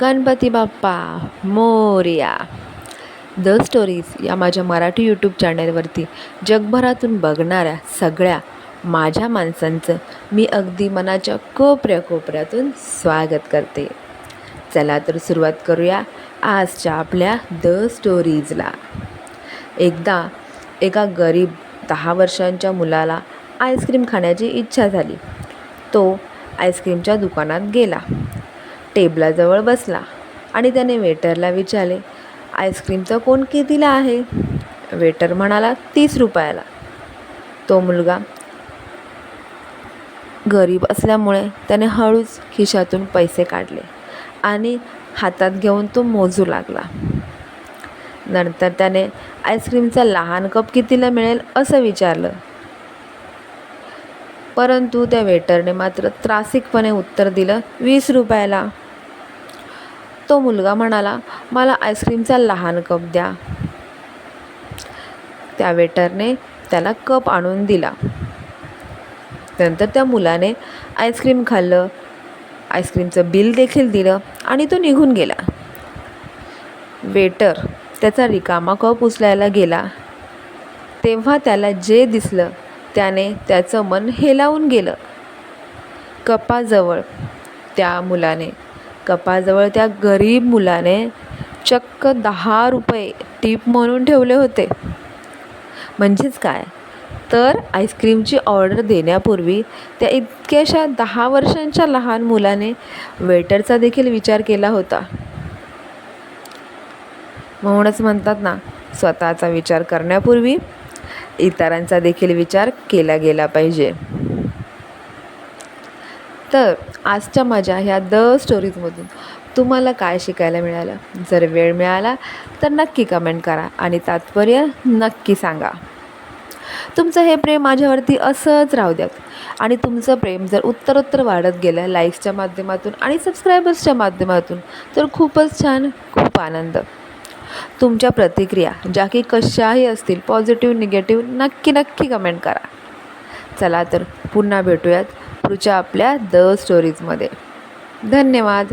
Ganpati Bappa Morya. The stories या माझ्या Marathi YouTube चॅनलवरती जगभरातून बघणाऱ्या सगळ्या माझ्या माणसांचं मी अगदी मनाच्या कोपऱ्या कोपऱ्यातून स्वागत करते. चला तर सुरुवात करूया आजच्या आपल्या द स्टोरीजला एकदा एका गरीब दहा वर्षांच्या मुलाला आईस्क्रीम खाण्याची इच्छा झाली. तो आईस्क्रीमच्या दुकानात गेला. टेबलाजवळ बसला आणि त्याने वेटरला विचारले आईस्क्रीमचा कोण कितीला आहे? वेटर म्हणाला तीस रुपयाला. तो मुलगा गरीब असल्यामुळे त्याने हळूच खिशातून पैसे काढले आणि हातात घेऊन तो मोजू लागला. नंतर त्याने आईस्क्रीमचा लहान कप कितीला मिळेल? असं विचारलं. परंतु त्या वेटरने मात्र त्रासिकपणे उत्तर दिलं वीस रुपयाला. तो मुलगा म्हणाला मला आईस्क्रीमचा लहान कप द्या. त्या वेटरने त्याला कप आणून दिला. नंतर त्या मुलाने आईस्क्रीम खाल्लं आईस्क्रीमचं बिल देखील दिलं आणि तो निघून गेला. वेटर त्याचा रिकामा कप उचलायला गेला. तेव्हा त्याला जे दिसलं त्याने त्याचं मन हेलावून गेलं. कपाजवळ त्या मुलाने कपाजवळ त्या गरीब मुलाने चक्क दहा रुपये टीप म्हणून ठेवले होते. म्हणजेच काय? तर आईस्क्रीमची ऑर्डर देण्यापूर्वी त्या इतक्याशा दहा वर्षांच्या लहान मुलाने वेटरचा देखील विचार केला होता. म्हणूनच म्हणतात ना स्वतःचा विचार करण्यापूर्वी इतरांचा देखील विचार केला गेला पाहिजे. तर आजच्या माझ्या ह्या द स्टोरीजमधून तुम्हाला काय शिकायला मिळालं? जर वेळ मिळाला तर नक्की कमेंट करा आणि तात्पर्य नक्की सांगा. तुमचं हे प्रेम माझ्यावरती असंच राहू द्यात. आणि तुमचं प्रेम जर उत्तरोत्तर वाढत गेलं लाईक्सच्या माध्यमातून आणि सबस्क्रायबर्सच्या माध्यमातून तर खूपच छान खूप आनंद. तुमच्या प्रतिक्रिया ज्या की कशाही असतील पॉझिटिव्ह निगेटिव्ह नक्की नक्की कमेंट करा. चला तर पुन्हा भेटूयात. पुढच्या आपल्या द स्टोरीजमध्ये. धन्यवाद.